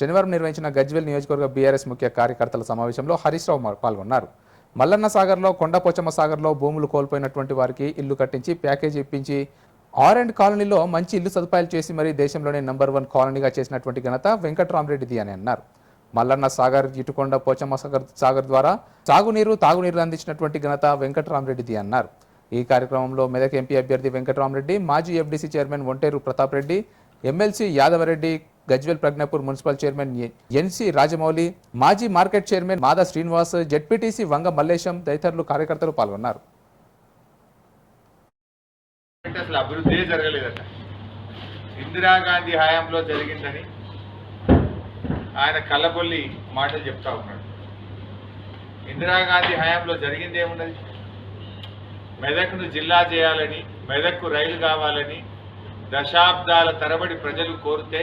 శనివారం నిర్వహించిన గజ్వెల్ నియోజకవర్గ బీఆర్ఎస్ ముఖ్య కార్యకర్తల సమావేశంలో హరీష్ రావు పాల్గొన్నారు. మల్లన్న సాగర్లో కొండపోచమ్మ సాగర్లో భూములు కోల్పోయినటువంటి వారికి ఇల్లు కట్టించి ప్యాకేజీ ఇప్పించి ఆర్ అండ్ కాలనీలో మంచి ఇల్లు సదుపాయాలు చేసి మరీ దేశంలోనే నంబర్ వన్ కాలనీగా చేసినటువంటి ఘనత వెంకట్రామరెడ్డిది అని అన్నారు. మల్లన్న సాగర్ ఇటుకొండ పోచమ్మ సాగర్ సాగర్ ద్వారా సాగునీరు తాగునీరు అందించినటువంటి ఘనత వెంకట్రామరెడ్డిది అన్నారు. ఈ కార్యక్రమంలో మెదక్ ఎంపీ అభ్యర్థి వెంకట్రామరెడ్డి మాజీ FDC chairman Onteru Pratap Reddy MLC Yadavareddy Gajwel Pragnapur municipal chairman NC Rajamouli మాజీ మార్కెట్ చైర్మన్ మాదా శ్రీనివాస్ జెడ్పీటీసీ వంగ మల్లేశం తదితరులు కార్యకర్తలు పాల్గొన్నారు. అసలు అభివృద్ధి జరగలేదట. ఇందిరాగాంధీ హయాంలో జరిగిందని ఆయన కళ్ళబొల్లి మాటలు చెప్తా ఉన్నాడు. ఇందిరాగాంధీ హయాంలో జరిగింది ఏమున్నది మెదక్ను జిల్లా చేయాలని మెదక్కు రైలు కావాలని దశాబ్దాల తరబడి ప్రజలు కోరితే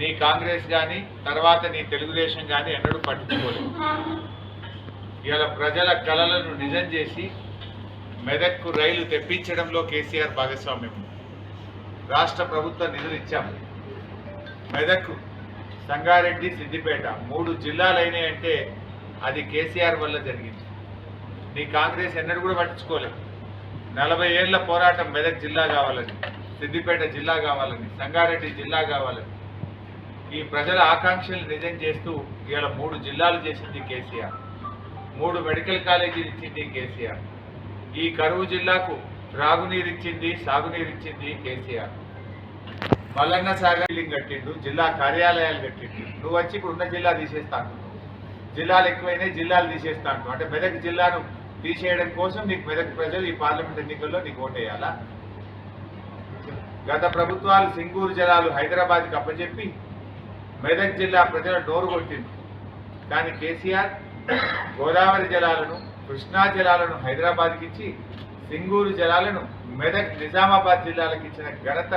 నీ కాంగ్రెస్ కానీ తర్వాత నీ తెలుగుదేశం కానీ ఎన్నడూ పట్టించుకోలేదు. ఇవాళ ప్రజల కళలను నిజం చేసి మెదక్కు రైలు తెప్పించడంలో కేసీఆర్ భాగస్వామ్యం రాష్ట్ర ప్రభుత్వ నిధులు ఇచ్చాము. మెదక్ సంగారెడ్డి సిద్దిపేట మూడు జిల్లాలైనాయంటే అది కేసీఆర్ వల్ల జరిగింది. నీ కాంగ్రెస్ ఎన్నడూ కూడా పట్టించుకోలేదు. నలభై ఏళ్ళ పోరాటం మెదక్ జిల్లా కావాలని. సిద్దిపేట జిల్లా కావాలని సంగారెడ్డి జిల్లా కావాలని ఈ ప్రజల ఆకాంక్షలు నిజం చేస్తూ ఇవాళ మూడు జిల్లాలు చేసింది కేసీఆర్. మూడు మెడికల్ కాలేజీలు ఇచ్చింది కేసీఆర్. ఈ కరువు జిల్లాకు త్రాగునీరు ఇచ్చింది సాగునీరు ఇచ్చింది కేసీఆర్. మల్లన్న సాగర్ కట్టిండు జిల్లా కార్యాలయాలు కట్టిండు. నువ్వు వచ్చి ఇప్పుడు ఉన్న జిల్లా తీసేస్తా అంటున్నావు జిల్లాలు ఎక్కువైనాయి జిల్లాలు తీసేస్తా అంటున్నావు అంటే మెదక్ జిల్లాను తీసేయడం కోసం నీకు మెదక్ ప్రజలు ఈ పార్లమెంట్ ఎన్నికల్లో నీకు ఓటేయాలా? గత ప్రభుత్వాలు సింగూరు జలాలు హైదరాబాద్కి అప్పచెప్పి మెదక్ జిల్లా ప్రజల డోరు కొట్టింది. కానీ కేసీఆర్ గోదావరి జలాలను కృష్ణా జలాలను హైదరాబాద్కి ఇచ్చి సింగూరు జలాలను మెదక్ నిజామాబాద్ జిల్లాలకు ఇచ్చిన ఘనత